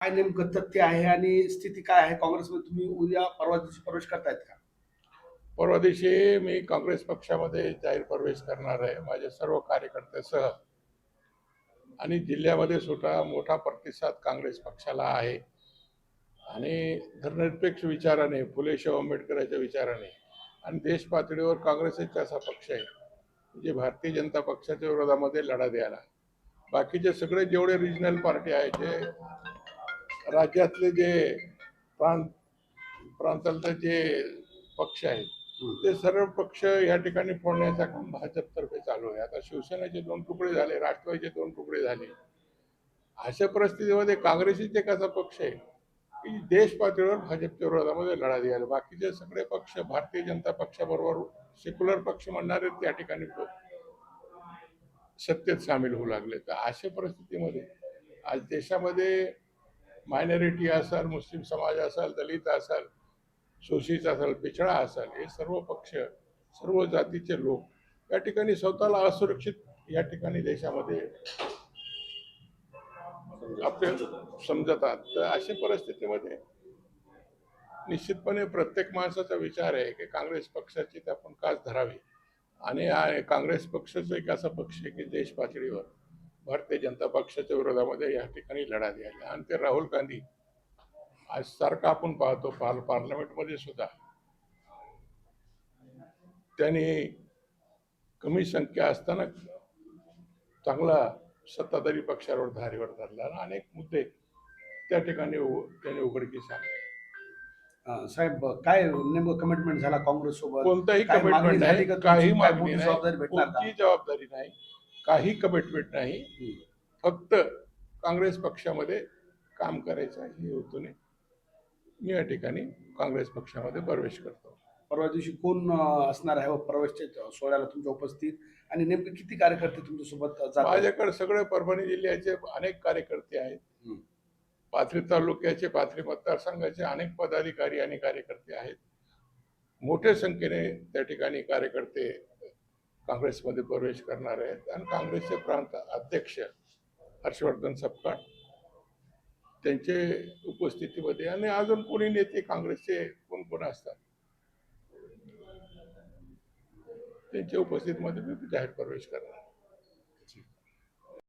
काय नेमकं तथ्य आहे आणि स्थिती काय आहे? काँग्रेसमध्ये तुम्ही उद्या परवा दिवशी प्रवेश करतायत का? परवा दिवशी मी काँग्रेस पक्षामध्ये जाहीर प्रवेश करणार आहे माझ्या सर्व कार्यकर्त्यासह. आणि जिल्ह्यामध्ये सुद्धा मोठा प्रतिसाद काँग्रेस पक्षाला आहे. आणि धर्मनिरपेक्ष विचाराने फुले शाहू आंबेडकरांच्या विचाराने आणि देश पातळीवर काँग्रेस एक असा पक्ष आहे जे भारतीय जनता पक्षाच्या विरोधामध्ये लढा द्यायला. बाकीचे सगळे जेवढे रिजनल पार्टी आहेत जे राज्यातले जे प्रांत प्रांतातले जे पक्ष आहेत ते सर्व पक्ष या ठिकाणी फोडण्याचा काम भाजपतर्फे चालू आहे. आता शिवसेनेचे दोन तुकडे झाले राष्ट्रवादीचे दोन तुकडे झाले. अशा परिस्थितीमध्ये काँग्रेसच एक असा पक्ष आहे की देश पातळीवर भाजपच्या विरोधामध्ये लढा द्यायला. बाकीचे सगळे पक्ष भारतीय जनता पक्षाबरोबर सेक्युलर पक्ष म्हणणारे त्या ठिकाणी सत्तेत सामील होऊ लागले. तर अशा परिस्थितीमध्ये आज देशामध्ये मायनॉरिटी असाल मुस्लिम समाज असाल दलित असाल शोषित असाल पिछडा असाल हे सर्व पक्ष सर्व जातीचे लोक या ठिकाणी स्वतःला असुरक्षित या ठिकाणी देशामध्ये आपले समजतात. तर अशा परिस्थितीमध्ये निश्चितपणे प्रत्येक माणसाचा विचार आहे की काँग्रेस पक्षाची आपण कास धरावी? आणि काँग्रेस पक्षच एक असा पक्ष आहे की देश पातळीवर भारतीय जनता पक्षाच्या विरोधामध्ये या ठिकाणी लढा द्यायला आणि ते राहुल गांधी आज सारखं आपण पाहतो पार पार्लमेंटमध्ये सुद्धा. त्यांनी कमी संख्या असताना चांगला सत्ताधारी पक्षावर धारीवर धरला आणि अनेक मुद्दे त्या ठिकाणी त्यांनी उघडकीस आणले. अं, साहेब काय नेमकं कमिटमेंट झाला काँग्रेस सोबत कोणताही कमिटमेंट नाही? काही जबाबदारी भेटणार जबाबदारी नाही. काही कमिटमेंट नाही. फक्त काँग्रेस पक्षामध्ये काम करायचं हे हेतूने मी या ठिकाणी काँग्रेस पक्षामध्ये प्रवेश करतो परवा दिवशी कोण असणार आहे व प्रवेशच्या सोहळ्याला तुमच्या उपस्थित आणि नेमके किती कार्यकर्ते तुमच्यासोबत? माझ्याकडे सगळे परभणी जिल्ह्याचे अनेक कार्यकर्ते आहेत. पाथरी तालुक्याचे पाथरी मतदारसंघाचे अनेक पदाधिकारी आणि कार्यकर्ते आहेत मोठ्या संख्येने त्या ठिकाणी कार्यकर्ते काँग्रेसमध्ये प्रवेश करणार आहेत. आणि काँग्रेसचे प्रांत अध्यक्ष हर्षवर्धन सपकाळ त्यांचे उपस्थितीमध्ये आणि अजून कोणी नेते काँग्रेसचे कोण कोण असतात? त्यांच्या उपस्थितीमध्ये मी जाहीर प्रवेश करणार.